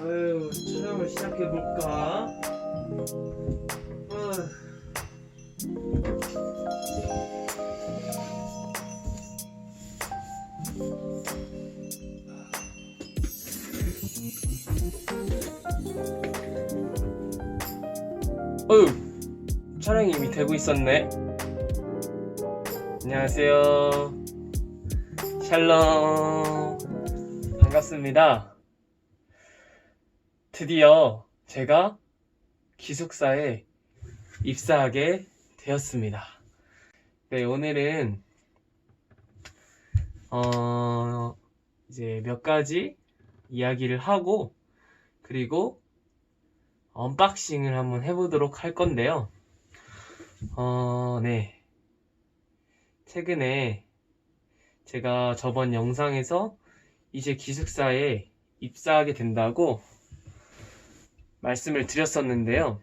아유, 촬영을 시작해볼까? 아, 어휴, 촬영이 이미 되고 있었네. 안녕하세요. 샬롬. 반갑습니다. 드디어 제가 기숙사에 입사하게 되었습니다. 네, 오늘은 어 이제 몇 가지 이야기를 하고 그리고 언박싱을 한번 해보도록 할 건데요. 어, 네. 최근에 제가 저번 영상에서 이제 기숙사에 입사하게 된다고 말씀을 드렸었는데요.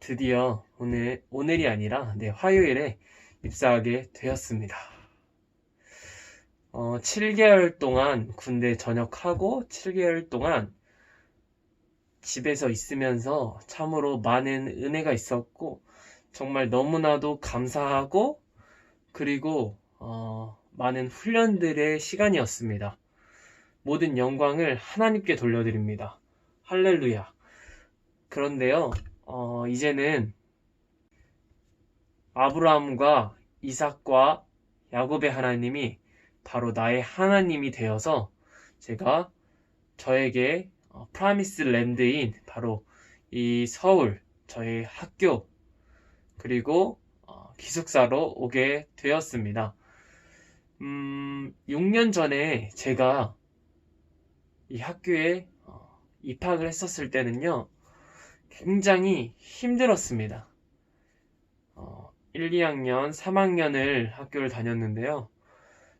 드디어 오늘, 오늘이 아니라, 네, 화요일에 입사하게 되었습니다. 어, 7개월 동안 군대 전역하고 7개월 동안 집에서 있으면서 참으로 많은 은혜가 있었고, 정말 너무나도 감사하고, 그리고, 어, 많은 훈련들의 시간이었습니다. 모든 영광을 하나님께 돌려드립니다. 할렐루야. 그런데요, 어, 이제는 아브라함과 이삭과 야곱의 하나님이 바로 나의 하나님이 되어서 제가 저에게 어, 프라미스 랜드인 바로 이 서울 저의 학교 그리고 어, 기숙사로 오게 되었습니다. 음, 6년 전에 제가 이 학교에 어, 입학을 했었을 때는요, 굉장히 힘들었습니다. 어, 1, 2학년, 3학년을 학교를 다녔는데요.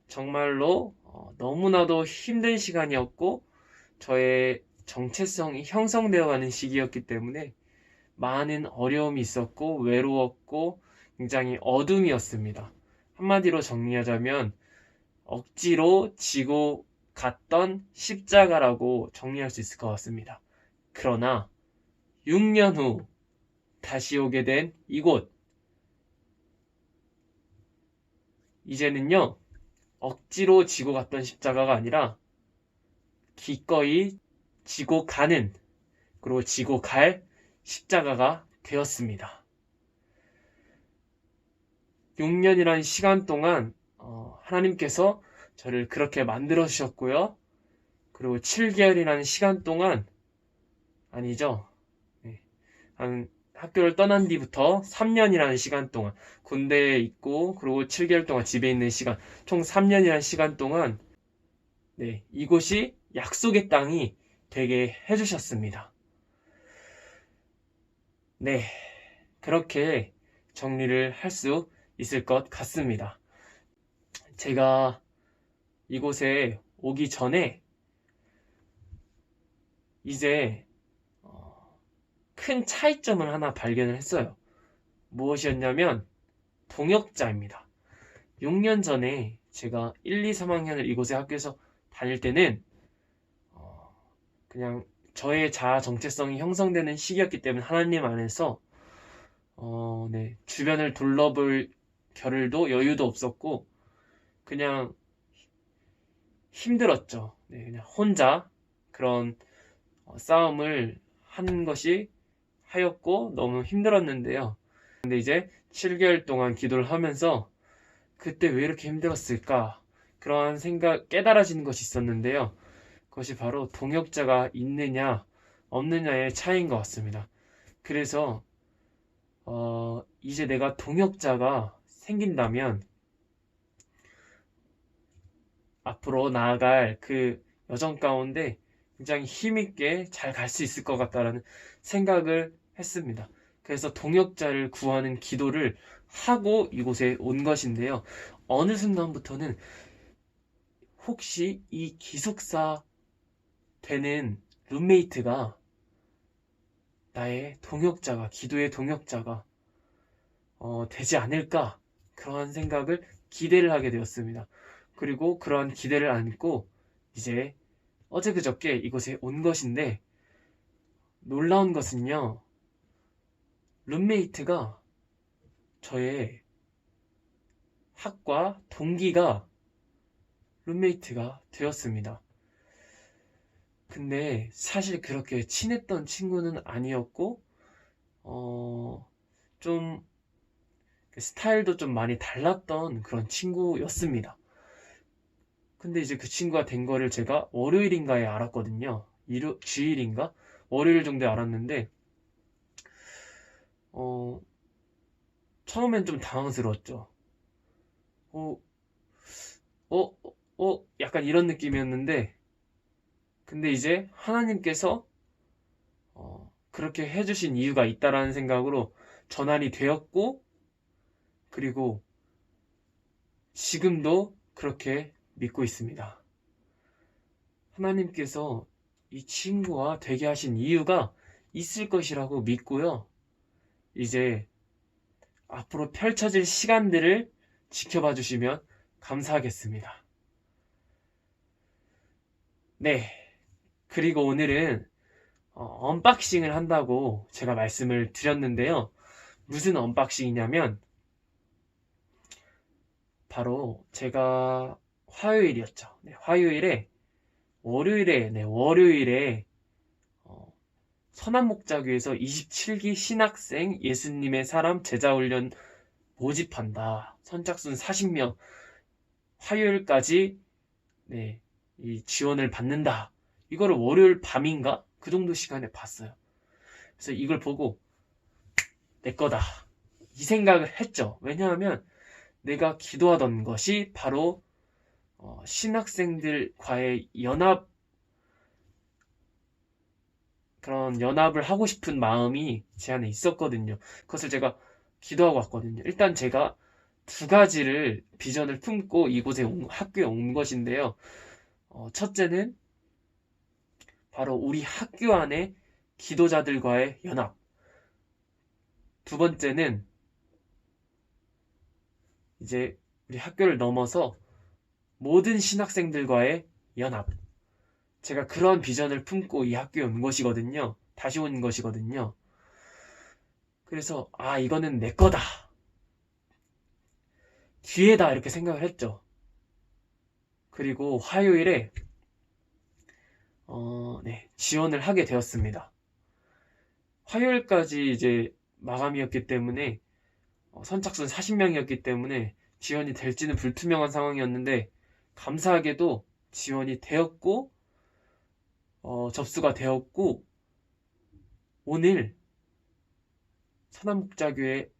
정말로 어, 너무나도 힘든 시간이었고, 저의 정체성이 형성되어 가는 시기였기 때문에 많은 어려움이 있었고, 외로웠고, 굉장히 어둠이었습니다. 한마디로 정리하자면, 억지로 지고 갔던 십자가라고 정리할 수 있을 것 같습니다. 그러나 6년 후 다시 오게 된 이곳. 이제는요, 억지로 지고 갔던 십자가가 아니라 기꺼이 지고 가는, 그리고 지고 갈 십자가가 되었습니다. 6년이라는 시간 동안 어, 하나님께서 저를 그렇게 만들어 주셨고요. 그리고 7개월이라는 시간 동안 아니죠. 네. 한 학교를 떠난 뒤부터 3년이라는 시간 동안 군대에 있고 그리고 7개월 동안 집에 있는 시간 총 3년이라는 시간 동안 네, 이곳이 약속의 땅이 되게 해주셨습니다. 네, 그렇게 정리를 할 수 있을 것 같습니다. 제가 이곳에 오기 전에 이제 어, 큰 차이점을 하나 발견을 했어요. 무엇이었냐면 동역자입니다. 6년 전에 제가 1, 2, 3학년을 이곳의 학교에서 다닐 때는 어, 그냥 저의 자아 정체성이 형성되는 시기였기 때문에 하나님 안에서 어, 네, 주변을 둘러볼 겨를도 여유도 없었고 그냥 힘들었죠. 네, 그냥 혼자 그런 어, 싸움을 하는 것이 하였고 너무 힘들었는데요. 근데 이제 7개월 동안 기도를 하면서 그때 왜 이렇게 힘들었을까? 그러한 생각, 깨달아지는 것이 있었는데요. 그것이 바로 동역자가 있느냐, 없느냐의 차이인 것 같습니다. 그래서, 어, 이제 내가 동역자가 생긴다면, 앞으로 나아갈 그 여정 가운데 굉장히 힘있게 잘 갈 수 있을 것 같다라는 생각을 했습니다. 그래서 동역자를 구하는 기도를 하고 이곳에 온 것인데요. 어느 순간부터는 혹시 이 기숙사 되는 룸메이트가 나의 동역자가, 기도의 동역자가 어, 되지 않을까 그러한 생각을 기대를 하게 되었습니다. 그리고 그러한 기대를 안고 이제 어제 그저께 이곳에 온 것인데 놀라운 것은요. 룸메이트가 저의 학과 동기가 룸메이트가 되었습니다. 근데 사실 그렇게 친했던 친구는 아니었고, 어, 좀, 스타일도 좀 많이 달랐던 그런 친구였습니다. 근데 이제 그 친구가 된 거를 제가 월요일인가에 알았거든요. 일요, 주일인가? 월요일 정도에 알았는데, 어, 처음엔 좀 당황스러웠죠. 어, 어, 어, 약간 이런 느낌이었는데, 근데 이제 하나님께서 어, 그렇게 해주신 이유가 있다라는 생각으로 전환이 되었고, 그리고 지금도 그렇게 믿고 있습니다. 하나님께서 이 친구와 되게 하신 이유가 있을 것이라고 믿고요. 이제 앞으로 펼쳐질 시간들을 지켜봐 주시면 감사하겠습니다. 네. 그리고 오늘은 어, 언박싱을 한다고 제가 말씀을 드렸는데요. 무슨 언박싱이냐면 바로 제가 화요일이었죠. 네, 화요일에 월요일에 네, 월요일에 어, 선한목자교에서 27기 신학생 예수님의 사람 제자 훈련 모집한다. 선착순 40명 화요일까지 네, 이 지원을 받는다. 이거를 월요일 밤인가? 그 정도 시간에 봤어요. 그래서 이걸 보고 내 거다. 이 생각을 했죠. 왜냐하면 내가 기도하던 것이 바로 어, 신학생들과의 연합 그런 연합을 하고 싶은 마음이 제 안에 있었거든요. 그것을 제가 기도하고 왔거든요. 일단 제가 두 가지를 비전을 품고 이곳에 온, 학교에 온 것인데요. 어, 첫째는 바로 우리 학교 안에 기도자들과의 연합. 두 번째는 이제 우리 학교를 넘어서 모든 신학생들과의 연합. 제가 그런 비전을 품고 이 학교에 온 것이거든요. 다시 온 것이거든요. 그래서, 아, 이거는 내 거다. 기회다. 이렇게 생각을 했죠. 그리고 화요일에, 어, 네, 지원을 하게 되었습니다. 화요일까지 이제 마감이었기 때문에, 어, 선착순 40명이었기 때문에 지원이 될지는 불투명한 상황이었는데, 감사하게도 지원이 되었고, 어, 접수가 되었고, 오늘 선한목자교회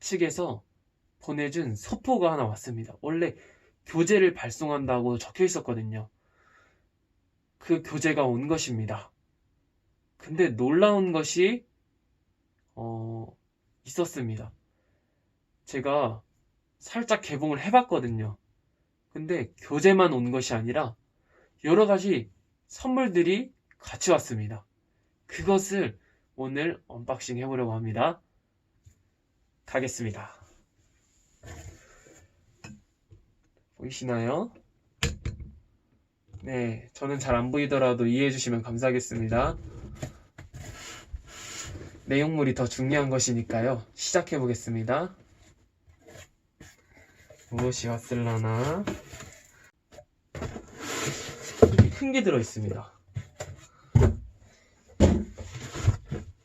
측에서 보내준 서포가 하나 왔습니다. 원래 교재를 발송한다고 적혀 있었거든요. 그 교재가 온 것입니다. 근데 놀라운 것이, 어, 있었습니다. 제가 살짝 개봉을 해봤거든요. 근데 교재만 온 것이 아니라 여러 가지 선물들이 같이 왔습니다. 그것을 오늘 언박싱 해보려고 합니다. 가겠습니다. 보이시나요? 네, 저는 잘 안 보이더라도 이해해 주시면 감사하겠습니다. 내용물이 더 중요한 것이니까요. 시작해 보겠습니다. 무엇이 왔을라나? 큰 게 들어 있습니다.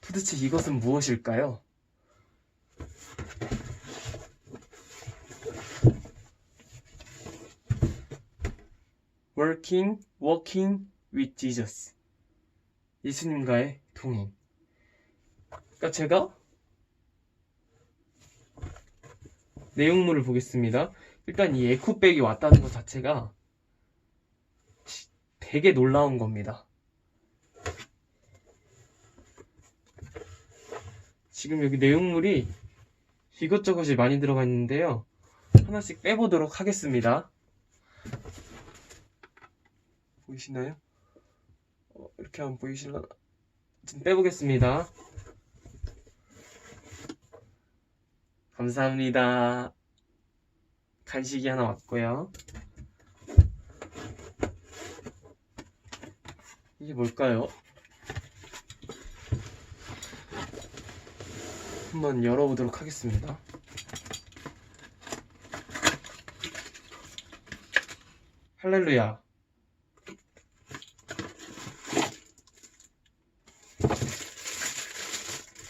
도대체 이것은 무엇일까요? Working, walking with Jesus. 예수님과의 동행. 그러니까 제가 내용물을 보겠습니다. 일단 이 에코백이 왔다는 것 자체가 되게 놀라운 겁니다. 지금 여기 내용물이 이것저것이 많이 들어가 있는데요. 하나씩 빼보도록 하겠습니다. 보이시나요? 어, 이렇게 하면 보이실라나? 좀 빼보겠습니다. 감사합니다. 간식이 하나 왔고요. 이게 뭘까요? 한번 열어보도록 하겠습니다. 할렐루야.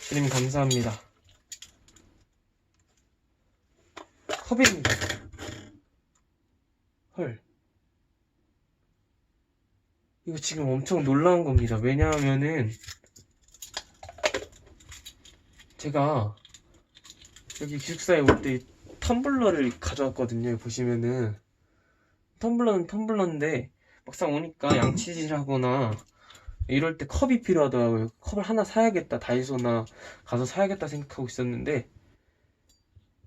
주님 감사합니다. 컵입니다. 헐. 이거 지금 엄청 놀라운 겁니다. 왜냐하면은 제가 여기 기숙사에 올 때 텀블러를 가져왔거든요. 보시면은 텀블러는 텀블러인데 막상 오니까 양치질하거나 이럴 때 컵이 필요하더라고요. 컵을 하나 사야겠다. 다이소나 가서 사야겠다 생각하고 있었는데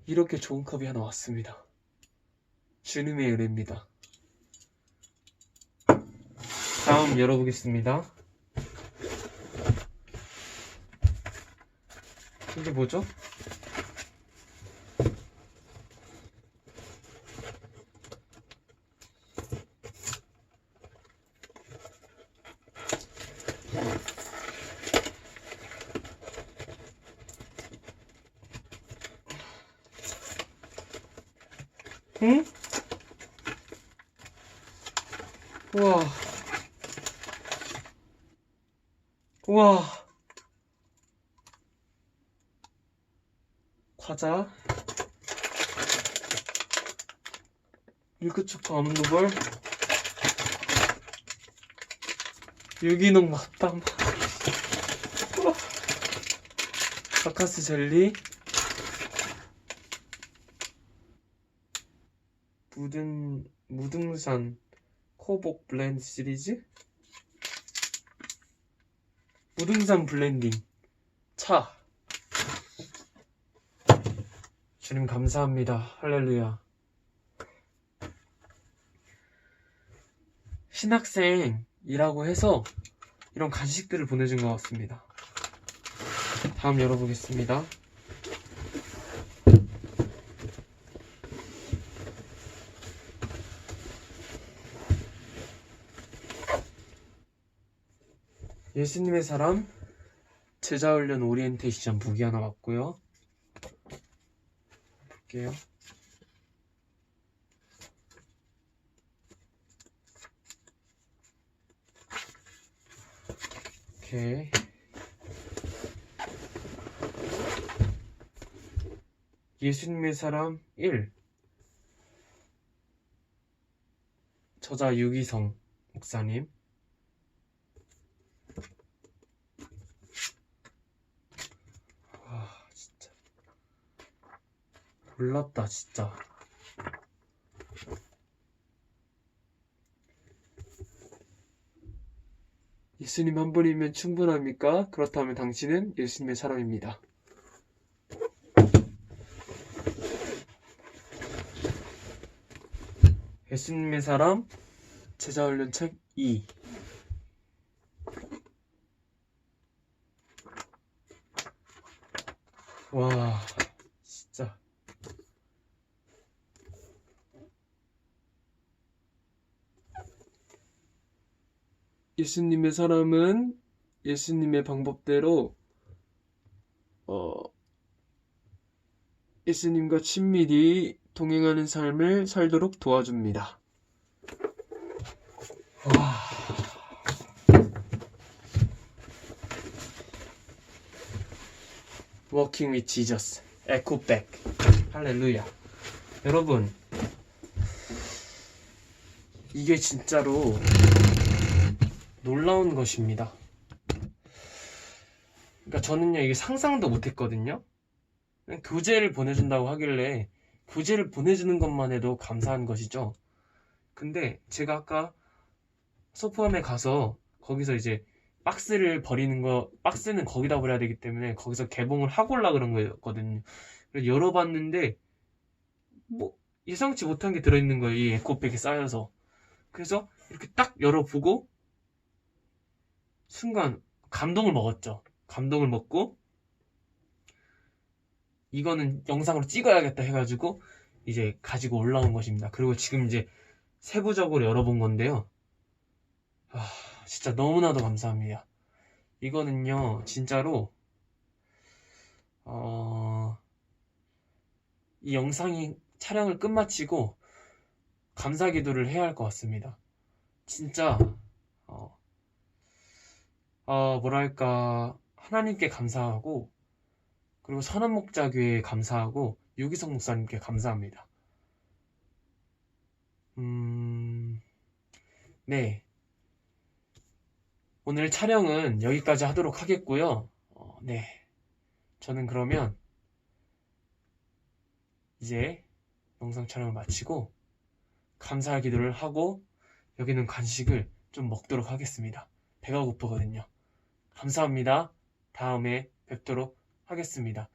이렇게 좋은 컵이 하나 왔습니다. 주님의 은혜입니다. 다음 열어보겠습니다. 이게 뭐죠? 우와. 우와. 과자. 밀크초코 암노볼. 유기농 맛담. 바카스 젤리. 무등, 무등산 코복 블렌드 시리즈? 무등산 블렌딩. 차. 주님 감사합니다. 할렐루야. 신학생이라고 해서 이런 간식들을 보내준 것 같습니다. 다음 열어보겠습니다 예수님의 사람 제자훈련 오리엔테이션 북이 하나 왔고요. 볼게요. 오케이. 예수님의 사람 1 저자 유기성 목사님 아 진짜 놀랍다 진짜 예수님 한 분이면 충분합니까? 그렇다면 당신은 예수님의 사람입니다. 예수님의 사람 제자훈련 책 2. 와, 진짜. 예수님의 사람은 예수님의 방법대로 어, 예수님과 친밀히 동행하는 삶을 살도록 도와줍니다. 와. Walking with Jesus. 에코백. 할렐루야. 여러분, 이게 진짜로 놀라운 것입니다. 그러니까 저는요, 이게 상상도 못 했거든요. 그냥 교재를 보내준다고 하길래 교재를 보내주는 것만 해도 감사한 것이죠. 근데 제가 아까 소프함에 가서 거기서 이제 박스를 버리는 거, 박스는 거기다 버려야 되기 때문에 거기서 개봉을 하고 올라 그런 거였거든요. 그래서 열어봤는데, 뭐, 예상치 못한 게 들어있는 거예요. 이 에코백에 쌓여서. 그래서 이렇게 딱 열어보고, 순간 감동을 먹었죠. 감동을 먹고, 이거는 영상으로 찍어야겠다 해가지고, 이제 가지고 올라온 것입니다. 그리고 지금 이제 세부적으로 열어본 건데요. 아, 진짜 너무나도 감사합니다. 이거는요, 진짜로, 어, 이 영상이 촬영을 끝마치고 감사 기도를 해야 할 것 같습니다. 진짜, 어, 어, 뭐랄까, 하나님께 감사하고, 그리고 선한 목자교회에 감사하고, 유기성 목사님께 감사합니다. 음, 네. 오늘 촬영은 여기까지 하도록 하겠고요. 어, 네. 저는 그러면 이제 영상 촬영을 마치고 감사 기도를 하고 여기는 간식을 좀 먹도록 하겠습니다. 배가 고프거든요. 감사합니다. 다음에 뵙도록 하겠습니다.